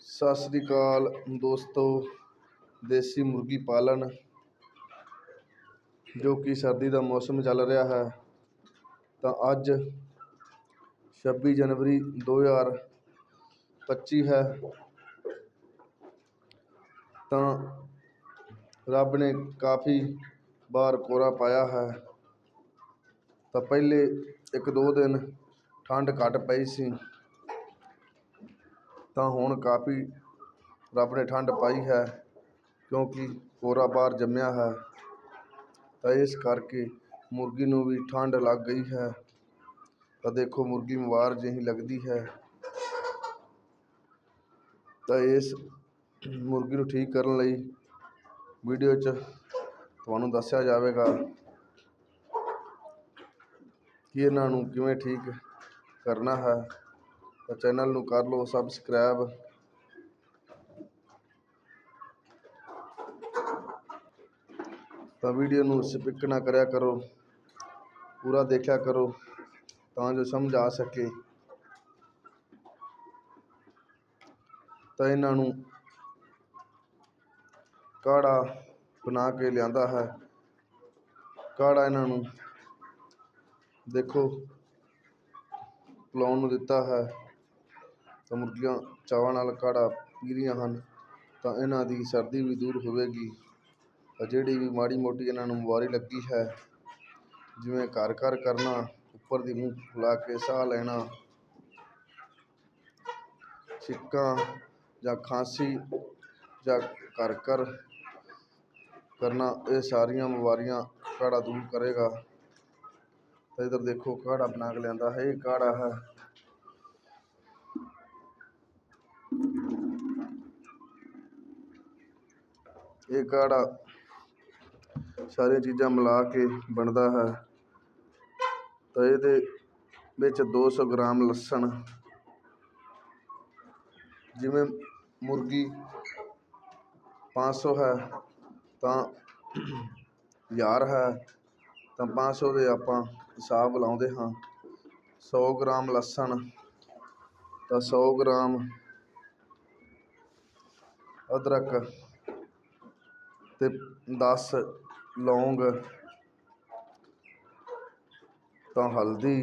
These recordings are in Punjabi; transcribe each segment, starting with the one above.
ਸਤਿ ਸ੍ਰੀ ਅਕਾਲ ਦੋਸਤੋ, ਦੇਸੀ ਮੁਰਗੀ ਪਾਲਣ, ਜੋ ਕਿ ਸਰਦੀ ਦਾ ਮੌਸਮ ਚੱਲ ਰਿਹਾ ਹੈ। ਤਾਂ ਅੱਜ 26 ਜਨਵਰੀ 2025 ਹੈ। ਤਾਂ ਰੱਬ ਨੇ ਕਾਫੀ ਵਾਰ ਕੋਰਾ ਪਾਇਆ ਹੈ। ਤਾਂ ਪਹਿਲੇ ਇੱਕ ਦੋ ਦਿਨ ਠੰਡ ਘੱਟ ਪਈ ਸੀ। ਤਾਂ ਹੁਣ ਕਾਫੀ ਰੱਬ ਨੇ ਠੰਡ ਪਾਈ ਹੈ, ਕਿਉਂਕਿ ਕੋਰਾ ਬਾਹਰ ਜੰਮਿਆ ਹੈ। ਤਾਂ ਇਸ ਕਰਕੇ ਮੁਰਗੀ ਨੂੰ ਵੀ ਠੰਡ ਲੱਗ ਗਈ ਹੈ। ਤਾਂ ਦੇਖੋ ਮੁਰਗੀ ਬਿਮਾਰ ਜਿਹੀ ਲੱਗਦੀ ਹੈ। ਤਾਂ ਇਸ ਮੁਰਗੀ ਨੂੰ ਠੀਕ ਕਰਨ ਲਈ ਵੀਡੀਓ 'ਚ ਤੁਹਾਨੂੰ ਦੱਸਿਆ ਜਾਵੇਗਾ ਕਿ ਇਹਨਾਂ ਨੂੰ ਕਿਵੇਂ ਠੀਕ ਕਰਨਾ ਹੈ। ਤਾਂ ਚੈਨਲ ਨੂੰ ਕਰ ਲਓ ਸਬਸਕ੍ਰਾਈਬ ਤਾਂ ਵੀਡੀਓ ਨੂੰ ਸਕਿਪ ਨਾ ਕਰਿਆ ਕਰੋ। ਪੂਰਾ ਦੇਖਿਆ ਕਰੋ, ਤਾਂ ਜੋ ਸਮਝ ਆ ਸਕੇ। ਤਾਂ ਇਹਨਾਂ ਨੂੰ ਕਾੜਾ ਬਣਾ ਕੇ ਲਿਆਂਦਾ ਹੈ। ਕਾੜਾ ਇਹਨਾਂ ਨੂੰ ਦੇਖੋ, ਪਿਲਾਉਣ ਨੂੰ ਦਿੱਤਾ ਹੈ। ਤਾਂ ਮੁਰਗੀਆਂ ਚਾਵਾਂ ਨਾਲ ਕਾੜਾ ਪੀ ਰਹੀਆਂ ਹਨ, ਤਾਂ ਇਹਨਾਂ ਦੀ ਸਰਦੀ ਵੀ ਦੂਰ ਹੋਵੇਗੀ। ਜਿਹੜੀ ਵੀ ਮਾੜੀ ਮੋਟੀ ਇਹਨਾਂ ਨੂੰ ਬਿਮਾਰੀ ਲੱਗੀ ਹੈ, ਜਿਵੇਂ ਘਰ ਘਰ ਕਰਨਾ, ਉੱਪਰ ਦੀ ਮੂੰਹ ਫੁਲਾ ਕੇ ਸਾਹ ਲੈਣਾ, ਛਿੱਕਾਂ ਜਾਂ ਖਾਂਸੀ ਜਾਂ ਘਰ ਘਰ ਕਰਨਾ, ਇਹ ਸਾਰੀਆਂ ਬਿਮਾਰੀਆਂ ਕਾੜਾ ਦੂਰ ਕਰੇਗਾ। ਤਾਂ ਇਧਰ ਦੇਖੋ, ਕਾੜਾ ਬਣਾ ਕੇ ਲਿਆਂਦਾ ਹੈ, ਇਹ ਕਾੜਾ ਹੈ। ਇਹ ਕਾੜਾ ਸਾਰੀਆਂ ਚੀਜ਼ਾਂ ਮਿਲਾ ਕੇ ਬਣਦਾ ਹੈ। ਤਾਂ ਇਹਦੇ ਵਿੱਚ 200 ਗ੍ਰਾਮ ਲਸਣ, ਜਿਵੇਂ ਮੁਰਗੀ 500 ਹੈ ਤਾਂ ਹਜ਼ਾਰ ਹੈ, ਤਾਂ 500 ਦੇ ਆਪਾਂ ਹਿਸਾਬ ਲਾਉਂਦੇ ਹਾਂ। 100 ਗ੍ਰਾਮ ਲਸਣ, ਤਾਂ 100 ਗ੍ਰਾਮ ਅਦਰਕ ਤੇ 10 ਲੌਂਗ ਤਾਂ ਹਲਦੀ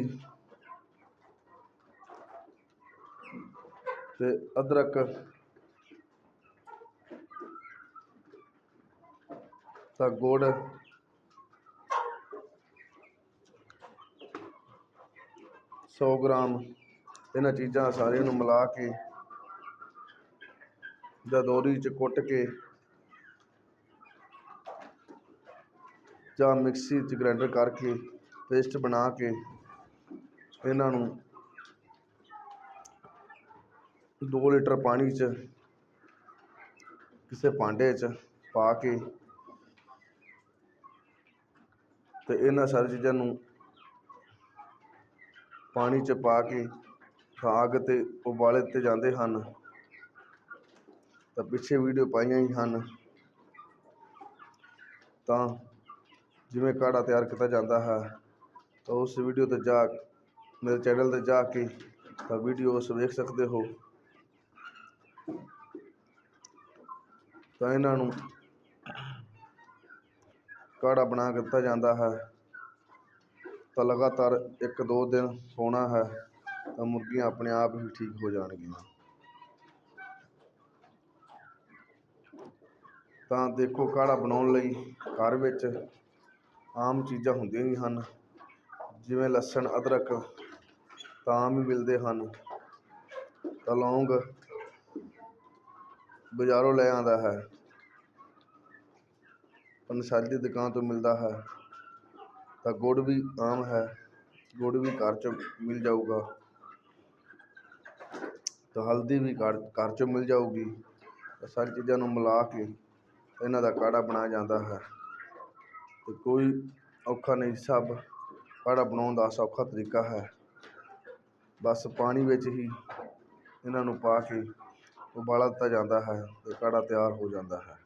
ਅਤੇ ਅਦਰਕ ਤਾਂ ਗੁੜ ਸੌ ਗ੍ਰਾਮ। ਇਹਨਾਂ ਚੀਜ਼ਾਂ ਸਾਰੀਆਂ ਨੂੰ ਮਿਲਾ ਕੇ ਜਾਂ ਦੋਰੀ 'ਚ ਕੁੱਟ ਕੇ ਜਾਂ ਮਿਕਸੀ 'ਚ ਗ੍ਰਾਈਂਡਰ ਕਰਕੇ ਪੇਸਟ ਬਣਾ ਕੇ ਇਹਨਾਂ ਨੂੰ 2 ਲੀਟਰ ਪਾਣੀ 'ਚ ਕਿਸੇ ਭਾਂਡੇ 'ਚ ਪਾ ਕੇ ਤੇ ਇਹਨਾਂ ਸਾਰੀ ਚੀਜ਼ਾਂ ਨੂੰ ਪਾਣੀ 'ਚ ਪਾ ਕੇ ਅੱਗ 'ਤੇ ਉਬਾਲੇ 'ਤੇ ਜਾਂਦੇ ਹਨ। ਤਾਂ ਪਿੱਛੇ ਵੀਡੀਓ ਪਾਈਆਂ ਹੀ ਹਨ। ਤਾਂ ਜਿਵੇਂ ਕਾੜਾ ਤਿਆਰ ਕੀਤਾ ਜਾਂਦਾ ਹੈ, ਤਾਂ ਉਸ ਵੀਡੀਓ 'ਤੇ ਜਾ ਮੇਰੇ ਚੈਨਲ 'ਤੇ ਜਾ ਕੇ ਤਾਂ ਵੀਡੀਓ ਉਸ ਵੇਖ ਸਕਦੇ ਹੋ। ਤਾਂ ਇਹਨਾਂ ਨੂੰ ਕਾੜਾ ਬਣਾ ਕੇ ਦਿੱਤਾ ਜਾਂਦਾ ਹੈ। ਤਾਂ ਲਗਾਤਾਰ ਇੱਕ ਦੋ ਦਿਨ ਸੌਣਾ ਹੈ, ਤਾਂ ਮੁਰਗੀਆਂ ਆਪਣੇ ਆਪ ਹੀ ਠੀਕ ਹੋ ਜਾਣਗੀਆਂ। ਤਾਂ ਦੇਖੋ ਕਾੜਾ ਬਣਾਉਣ ਲਈ ਘਰ ਵਿੱਚ ਆਮ ਚੀਜ਼ਾਂ ਹੁੰਦੀਆਂ ਹੀ ਹਨ, ਜਿਵੇਂ ਲਸਣ, ਅਦਰਕ ਤਾਂ ਆਮ ਹੀ ਮਿਲਦੇ ਹਨ। ਤਾਂ ਲੌਂਗ ਬਾਜ਼ਾਰੋਂ ਲੈ ਆਉਂਦਾ ਹੈ। ਪੰਸਾਲੀ ਦੀ ਦੁਕਾਨ ਤੋਂ ਮਿਲਦਾ ਹੈ। ਤਾਂ ਗੁੜ ਵੀ ਆਮ ਹੈ। ਗੁੜ ਵੀ ਘਰ 'ਚ ਮਿਲ ਜਾਊਗਾ। ਤਾਂ ਹਲਦੀ ਵੀ ਘਰ ਘਰ 'ਚੋਂ ਮਿਲ ਜਾਊਗੀ। ਸਾਰੀ ਚੀਜ਼ਾਂ ਨੂੰ ਮਿਲਾ ਕੇ ਇਹਨਾਂ ਦਾ ਕਾੜਾ ਬਣਾਇਆ ਜਾਂਦਾ ਹੈ। ਅਤੇ ਕੋਈ ਔਖਾ ਨਹੀਂ, ਸਭ ਕਾੜਾ ਬਣਾਉਣ ਦਾ ਸੌਖਾ ਤਰੀਕਾ ਹੈ। ਬਸ ਪਾਣੀ ਵਿੱਚ ਹੀ ਇਹਨਾਂ ਨੂੰ ਪਾ ਕੇ ਉਬਾਲਾ ਦਿੱਤਾ ਜਾਂਦਾ ਹੈ ਅਤੇ ਕਾੜਾ ਤਿਆਰ ਹੋ ਜਾਂਦਾ ਹੈ।